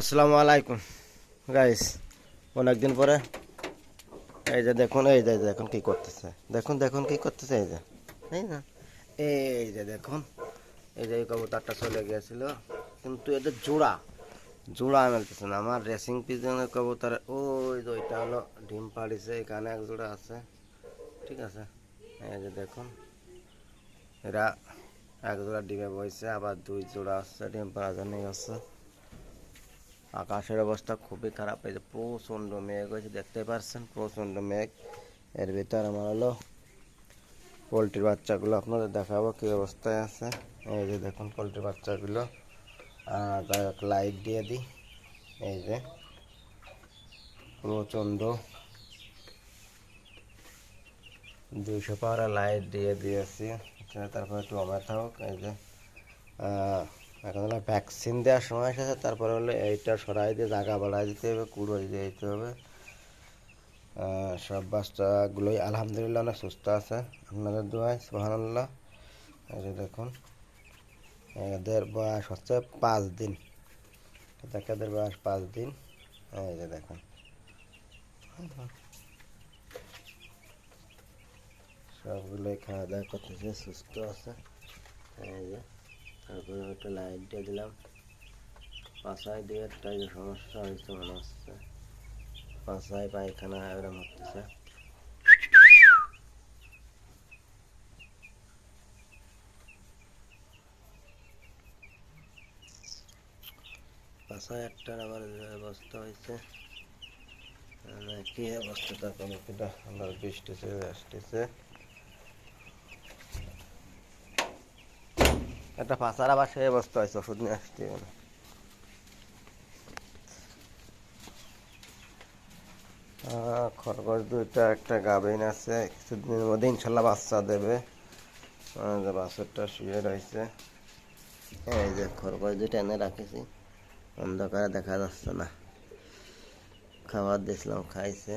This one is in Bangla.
আসসালামু আলাইকুম। গাইস অনেকদিন পরে এই যে দেখুন, এই যে দেখুন কি করতেছে। দেখুন দেখুন কি করতেছে, এই যে। এই না, এই যে দেখুন, এই যে কবুতরটা চলে গিয়েছিল। কিন্তু এটা জোড়া জোড়া মেলতেছে না। আমার রেসিং পিজনের কবুতর, ওই যে ওইটা হলো, ডিম পাড়িছে, এখানে এক জোড়া আছে। ঠিক আছে? এই যে দেখুন, এরা এক জোড়া ডিমে বইছে, আবার দুই জোড়া আছে, ডিম পাড়া জন্যই আছে আকাশের অবস্থা খুবই খারাপ। এই যে প্রচণ্ড মেঘ হয়েছে দেখতে পাচ্ছেন প্রচণ্ড মেঘ। এর ভিতর আমার হলো পোলট্রির বাচ্চাগুলো, আপনাদের দেখাবো কী অবস্থায় আছে। এই যে দেখুন পোলট্রির বাচ্চাগুলো। লাইট দিয়ে দিই। এই যে প্রচণ্ড দুইশো পাওয়ার লাইট দিয়ে দিয়েছি। এখানে একটু টমেটো হোক এই যে এখন হলো ভ্যাকসিন দেওয়ার সময় এসেছে, তারপরে হলো এইটা সরাই দিয়ে জায়গা বাড়াই দিতে হবে, কুড়ো দিয়ে দিতে হবে। সব বাচ্চাগুলোই আলহামদুলিল্লাহ অনেক সুস্থ আছে, আপনাদের দোয়ায়, সুবহানাল্লাহ। এই দেখুন, এদের বয়স হচ্ছে পাঁচ দিন। এদের বয়স পাঁচ দিন। এই যে দেখুন। সবগুলোই খাওয়া দাওয়া করতেছে, সুস্থ আছে। এই যে। তারপরে একটা লাইট দিয়ে দিলাম। পাশায় দিয়ে একটা যে সমস্যা হয়েছে মনে হচ্ছে। পাশায় পায়খানা এরকম হতেছে পাশায় একটার আবার অবস্থা হয়েছে। মানে কি অবস্থাটা কমিটিটা আবার বৃষ্টি চলে আসতেছে। একটা পাশার আবার সেই অবস্থা হয়েছে, ওষুধ নিয়ে আসতে হবে খরগোশ দুইটা, একটা গাভিন আছে, কিছুদিনের মধ্যে ইনশাল্লাহ বাচ্চা দেবে। বাছুরটা শুয়ে রয়েছে। এই যে খরগোশ দুইটা এনে রাখেছি, অন্ধকারে দেখা যাচ্ছে না। খাবার দিয়েছিলাম, খাইছে।